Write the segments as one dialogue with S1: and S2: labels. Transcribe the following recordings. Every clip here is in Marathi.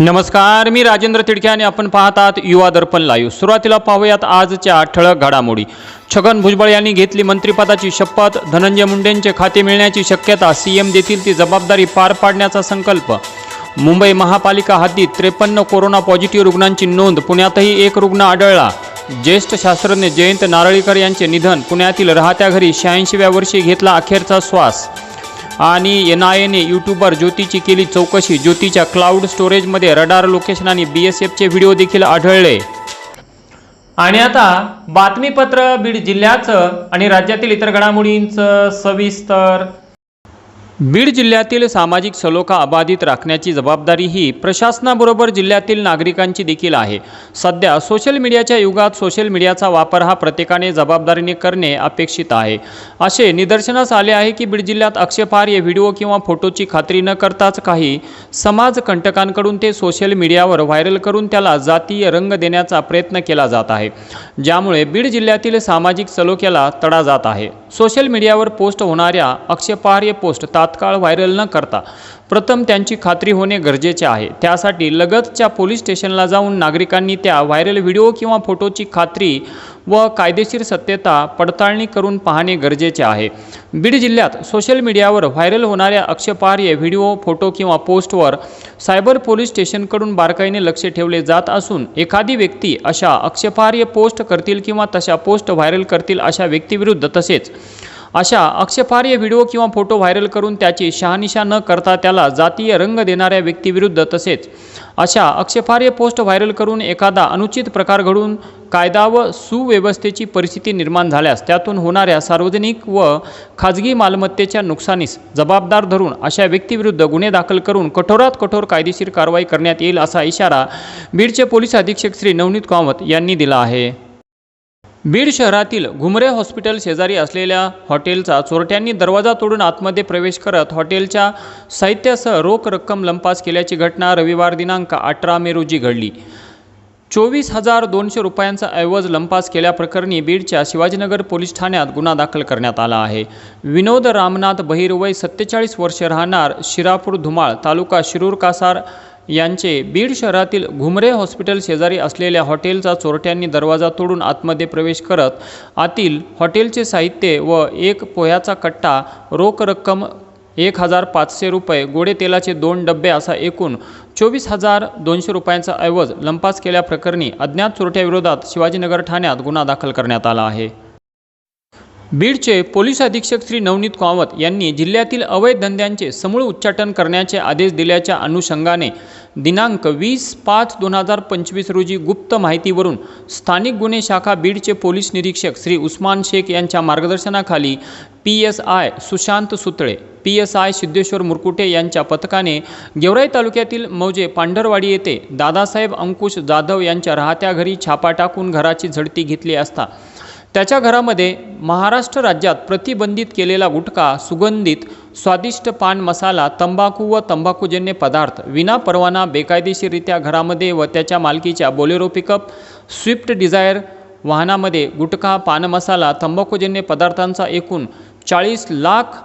S1: नमस्कार मी राजेंद्र तिडके आणि आपण पाहतात युवा दर्पण लाईव्ह सुरुवातीला पाहूयात आजच्या ठळक घडामोडी. छगन भुजबळ यांनी घेतली मंत्रिपदाची शपथ धनंजय मुंडेंचे खाते मिळण्याची शक्यता सीएम देतील ती जबाबदारी पार पाडण्याचा संकल्प. मुंबई महापालिका हद्दीत त्रेपन्न कोरोना पॉझिटिव्ह रुग्णांची नोंद पुण्यातही एक रुग्ण आढळला. ज्येष्ठ शास्त्रज्ञ जयंत नारळीकर यांचे निधन पुण्यातील राहत्या घरी शहाऐंशीव्या वर्षी घेतला अखेरचा श्वास. आणि एन आय एने यूट्यूबर ज्योतीची केली चौकशी. ज्योतीच्या क्लाउड स्टोरेजमध्ये रडार लोकेशन आणि बी एस एफचे व्हिडिओ देखील आढळले. आणि आता बातमीपत्र बीड जिल्ह्याचं आणि राज्यातील इतर घडामोडींचं सविस्तर बीड जिल्ह्यातील सामाजिक सलोखा अबाधित राखण्याची जबाबदारी ही प्रशासनाबरोबर जिल्ह्यातील नागरिकांची देखील आहे. सध्या सोशल मीडियाच्या युगात सोशल मीडियाचा वापर हा प्रत्येकाने जबाबदारीने करणे अपेक्षित आहे. असे निदर्शनास आले आहे की बीड जिल्ह्यात आक्षेपार्ह व्हिडिओ किंवा फोटोची खात्री न करताच काही समाजकंटकांकडून ते सोशल मीडियावर व्हायरल करून त्याला जातीय रंग देण्याचा प्रयत्न केला जात आहे. ज्यामुळे बीड जिल्ह्यातील सामाजिक सलोख्याला तडा जात आहे. सोशल मीडियावर पोस्ट होणाऱ्या आक्षेपार्ह पोस्ट तात्काळ व्हायरल न करता. प्रथम त्यांची खात्री होणे गरजेचे आहे. त्यासाठी लगतच्या पोलीस स्टेशनला जाऊन नागरिकांनी त्या व्हायरल व्हिडिओ किंवा फोटोची खात्री व कायदेशीर सत्यता पडताळणी करून पाहणे गरजेचे आहे. बीड जिल्ह्यात सोशल मीडियावर व्हायरल होणाऱ्या अक्षपार्य व्हिडिओ फोटो किंवा पोस्टवर सायबर पोलीस स्टेशनकडून बारकाईने लक्ष ठेवले जात असून एखादी व्यक्ती अशा अक्षपार्य पोस्ट करतील किंवा तशा पोस्ट व्हायरल करतील अशा व्यक्तीविरुद्ध तसेच अशा आक्षेपार्ह व्हिडिओ किंवा फोटो व्हायरल करून त्याची शहानिशा न करता त्याला जातीय रंग देणाऱ्या व्यक्तीविरुद्ध तसेच अशा आक्षेपार्ह पोस्ट व्हायरल करून एखादा अनुचित प्रकार घडून कायदा व सुव्यवस्थेची परिस्थिती निर्माण झाल्यास त्यातून होणाऱ्या सार्वजनिक व खाजगी मालमत्तेच्या नुकसानीस जबाबदार धरून अशा व्यक्तीविरुद्ध गुन्हे दाखल करून कठोरात कठोर कायदेशीर कारवाई करण्यात येईल असा इशारा बीडचे पोलीस अधीक्षक श्री नवनीत कामत यांनी दिला आहे. बीड शहरातील घुमरे हॉस्पिटल शेजारी असलेल्या हॉटेलचा चोरट्यांनी दरवाजा तोडून आतमध्ये प्रवेश करत हॉटेलच्या साहित्यासह रोख रक्कम लंपास केल्याची घटना रविवार दिनांक अठरा मे रोजी घडली. चोवीस हजार दोनशे रुपयांचा ऐवज लंपास केल्याप्रकरणी बीडच्या शिवाजीनगर पोलीस ठाण्यात गुन्हा दाखल करण्यात आला आहे. विनोद रामनाथ बहिर वय सत्तेचाळीस वर्ष राहणार शिरापूर धुमाळ तालुका शिरूर कासार यांचे बीड शहरातील घुमरे हॉस्पिटल शेजारी असलेल्या हॉटेलचा चोरट्यांनी दरवाजा तोडून आतमध्ये प्रवेश करत आतील हॉटेलचे साहित्य व एक पोह्याचा कट्टा रोख रक्कम एक हजार पाचशे रुपये गोडे तेलाचे दोन डबे असा एकूण चोवीस हजार दोनशे रुपयांचा ऐवज लंपास केल्याप्रकरणी अज्ञात चोरट्याविरोधात शिवाजीनगर ठाण्यात गुन्हा दाखल करण्यात आला आहे. बीडचे पोलीस अधीक्षक श्री नवनीत कामत यांनी जिल्ह्यातील अवैध धंद्यांचे समूळ उच्चाटन करण्याचे आदेश दिल्याच्या अनुषंगाने दिनांक वीस पाच दोन हजार पंचवीस रोजी गुप्त माहितीवरून स्थानिक गुन्हे शाखा बीडचे पोलीस निरीक्षक श्री उस्मान शेख यांच्या मार्गदर्शनाखाली P S I Sushant Sutale P S I Siddheshwar Murkute यांच्या पथकाने गेवराई तालुक्यातील मौजे पांढरवाडी येथे दादासाहेब अंकुश जाधव यांच्या राहत्या घरी छापा टाकून घराची झडती घेतली असता त्याच्या घरामध्ये महाराष्ट्र राज्यात प्रतिबंधित केलेला गुटखा सुगंधित स्वादिष्ट पान मसाला तंबाखू व तंबाखूजन्य पदार्थ विना परवाना बेकायदेशीररित्या घरामध्ये व त्याच्या मालकीच्या बोलेरो पिकअप स्विफ्ट डिझायर वाहनामध्ये गुटखा पान मसाला तंबाखूजन्य पदार्थांचा एकूण चाळीस लाख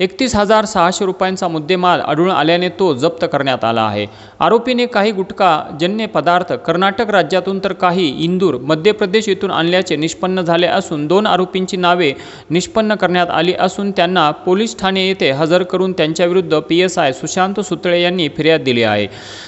S1: एकतीस हजार सहाशे रुपयांचा मुद्देमाल आढळून आल्याने तो जप्त करण्यात आला आहे. आरोपीने काही गुटखा जन्य पदार्थ कर्नाटक राज्यातून तर काही इंदूर मध्य प्रदेश येथून आणल्याचे निष्पन्न झाले असून दोन आरोपींची नावे निष्पन्न करण्यात आली असून त्यांना पोलीस ठाणे येथे हजर करून त्यांच्याविरुद्ध P S I Sushant Sutale यांनी फिर्याद दिली आहे.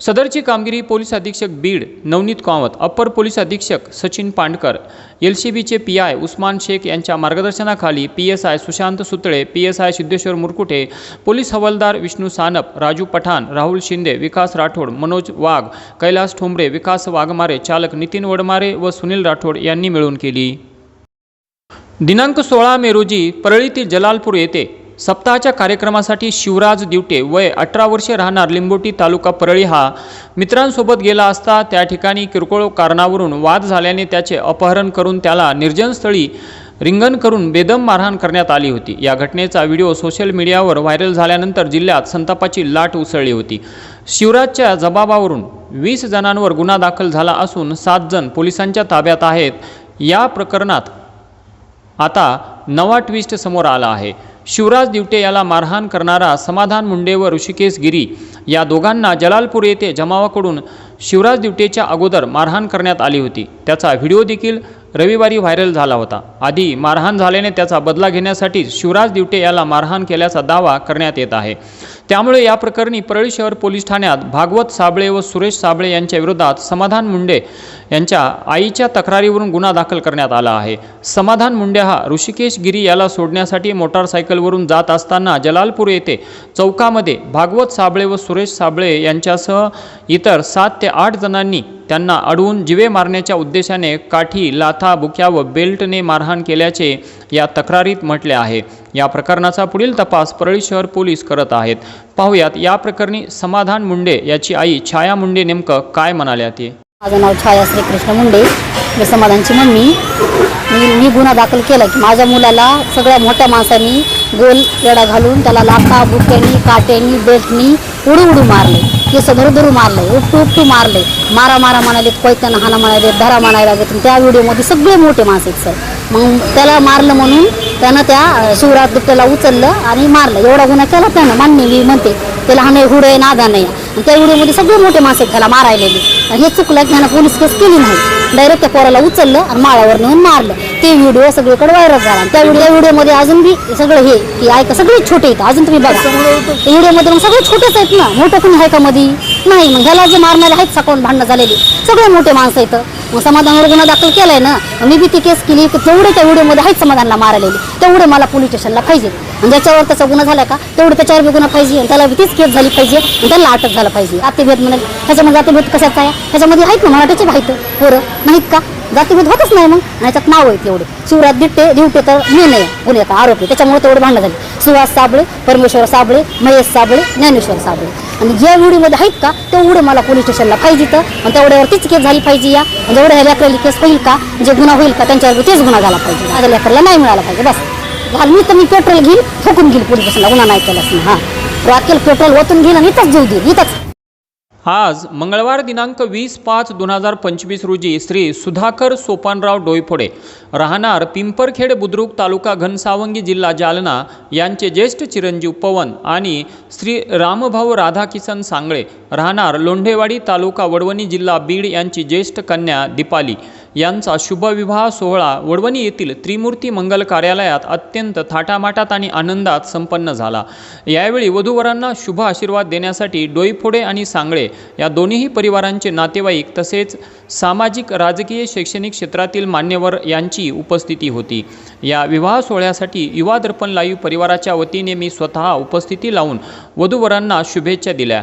S1: सदरची कामगिरी पोलीस अधीक्षक बीड नवनीत कामत अप्पर पोलीस अधीक्षक सचिन पांडकर एल सी बीचे पी आय उस्मान शेख यांच्या मार्गदर्शनाखाली P S I Sushant Sutale P S I Siddheshwar Murkute police हवालदार विष्णू सानप राजू पठाण राहुल शिंदे विकास राठोड मनोज वाघ कैलास ठोंबरे विकास वाघमारे चालक नितीन वडमारे व सुनील राठोड यांनी मिळून केली. दिनांक सोळा मे रोजी परळीतील जलालपूर येथे सप्ताहाच्या कार्यक्रमासाठी शिवराज दिवटे वय अठरा वर्षे राहणार लिंबोटी तालुका परळी हा मित्रांसोबत गेला असता त्या ठिकाणी किरकोळ कारणावरून वाद झाल्याने त्याचे अपहरण करून त्याला निर्जनस्थळी रिंगण करून बेदम मारहाण करण्यात आली होती. या घटनेचा व्हिडिओ सोशल मीडियावर व्हायरल झाल्यानंतर जिल्ह्यात संतापाची लाट उसळली होती. शिवराजच्या जबाबावरून वीस जणांवर गुन्हा दाखल झाला असून सात जण पोलिसांच्या ताब्यात आहेत. या प्रकरणात आता नवा ट्विस्ट समोर आला आहे. शिवराज दिवटे याला मारहाण करणारा समाधान मुंडे व ऋषिकेश गिरी या दोघांना जलालपूर येथे जमावाकडून शिवराज दिवटेच्या अगोदर मारहाण करण्यात आली होती. त्याचा व्हिडिओ देखील रविवारी व्हायरल झाला होता. आधी मारहाण झाल्याने त्याचा बदला घेण्यासाठी शिवराज दिवटे याला मारहाण केल्याचा दावा करण्यात येत आहे. त्यामुळे या प्रकरणी परळी शहर पोलीस ठाण्यात भागवत साबळे व सुरेश साबळे यांच्या विरोधात समाधान मुंडे यांच्या आईच्या तक्रारीवरून गुन्हा दाखल करण्यात आला आहे. समाधान मुंडे हा ऋषिकेश गिरी याला सोडण्यासाठी मोटारसायकलवरून जात असताना जलालपूर येथे चौकामध्ये भागवत साबळे व सुरेश साबळे यांच्यासह इतर सात ते आठ जणांनी त्यांना अडवून जिवे मारण्याच्या उद्देशाने काठी लाथा बुक्या व बेल्टने मारहाण केल्याचे या तक्रारीत म्हटले आहे. या प्रकरणाचा पुढील तपास परळी शहर पोलीस करत आहेत. पाहुयात या प्रकरणी समाधान मुंडे याची आई छाया मुंडे नेमकं काय म्हणाल्या ते?
S2: माझं नाव छाया श्रीकृष्ण मुंडे. मी समाधानची मम्मी. मी मी गुन्हा दाखल केला की माझ्या मुलाला सगळ्या मोठ्या माणसांनी गोल येडा घालून त्याला लाथा बुक्यांनी काट्यांनी बेल्टनी उडू उडू मारले. केस धरू धरू मारले उपटू उपटू मारले मारा मारा म्हणाले कोयत्यानं हाना म्हणाले धरा म्हणायला लागले त्या व्हिडिओमध्ये सगळे मोठे माणसं आहेत सर. मग त्याला मारलं म्हणून त्यानं त्या शिवराज दुपट्याला उचललं आणि मारलं. एवढा गुन्हा केला त्यानं. मान्य मी म्हणते त्याला हाणे आहे नादा नाही आणि त्या व्हिडिओमध्ये सगळे मोठे माणसं आहेत त्याला मारायलेले. हे चुकलं की ह्यानं पोलीस केस केली नाही. डायरेक्ट त्या पोराला उचललं आणि माळावर नेऊन मारलं. ते व्हिडिओ सगळीकडे व्हायरल झाला. आणि त्या व्हिडिओ व्हिडिओमध्ये अजून बी सगळं हे की ऐका सगळे छोटे आहेत. अजून तुम्ही बघा. व्हिडिओमध्ये मग सगळे छोटेच आहेत ना. मोठं कोणी आहे का मध्ये नाही. मग ह्याला जे मारणारे आहेत सकाळून भांडणं झालेली. सगळे मोठे माणसं आहेत. मग समाधानावर गुन्हा दाखल केलाय ना मी बी ती केस केली. तर तेवढे त्या व्हिडिओमध्ये आहेत समाधानला मारलेले. तेवढे मला पोलीस स्टेशनला पाहिजे. ज्याच्यावर त्याचा गुन्हा झाला का तेवढं त्याच्यावर बी गुन्हा पाहिजे. आणि त्याला तीच केस झाली पाहिजे. त्याला अटक झाला पाहिजे. आतेभेद म्हणाल. त्याच्यामध्ये आतेभेद कशाचा आहे? ह्याच्यामध्ये आहेत ना मराठीचे आहेत पोरं. नाहीत का? जातीभेद होतच नाही मग. आणि याच्यात नाव आहे एवढे. शिवराज दिट्टे दिवटे तर मी नाही. गुन्हेगार आरोपी. त्याच्यामुळे तेवढे भांडणं झाली. सुहास साबळे परमेश्वर साबळे महेश साबळे ज्ञानेश्वर साबळे. आणि ज्या व्हिडिओमध्ये आहेत का? तेवढे मला पोलीस स्टेशनला पाहिजे तर. आणि तेवढ्यावर तीच केस झाली पाहिजे या. जेवढ्या ह्या लेकराली केस होईल का? जे गुन्हा होईल का? त्यांच्यावर तेच गुन्हा झाला पाहिजे. माझ्या लेकरला नाही मिळाला पाहिजे. बस. घाल. मी तर मी पेट्रोल घेईल ठोकून घेईल पोलीस स्टेशनला. गुन्हा नाही केलाच नाही हां. राखेल पेट्रोल ओतून घेईल आणि इथंच जीव देईल इथंच.
S1: आज मंगळवार दिनांक वीस पाच दोन हजार पंचवीस रोजी श्री सुधाकर सोपानराव डोईफोडे राहणार पिंपरखेड बुद्रुक तालुका घनसावंगी जिल्हा जालना यांचे ज्येष्ठ चिरंजीव पवन आणि श्री रामभाऊ राधाकिसन सांगळे राहणार लोंढेवाडी तालुका वडवणी जिल्हा बीड यांची ज्येष्ठ कन्या दीपाली. यांचा शुभविवाह सोहळा वडवणी येथील त्रिमूर्ती मंगल कार्यालयात अत्यंत थाटामाटात आणि आनंदात संपन्न झाला. यावेळी वधूवरांना शुभ आशीर्वाद देण्यासाठी डोईफोडे आणि सांगळे या दोन्ही परिवारांचे नातेवाईक तसेच सामाजिक राजकीय शैक्षणिक क्षेत्रातील मान्यवर यांची उपस्थिती होती. या विवाह सोहळ्यासाठी युवा दर्पण लाईव्ह परिवाराच्या वतीने मी स्वतः उपस्थिती लावून वधूवरांना शुभेच्छा दिल्या.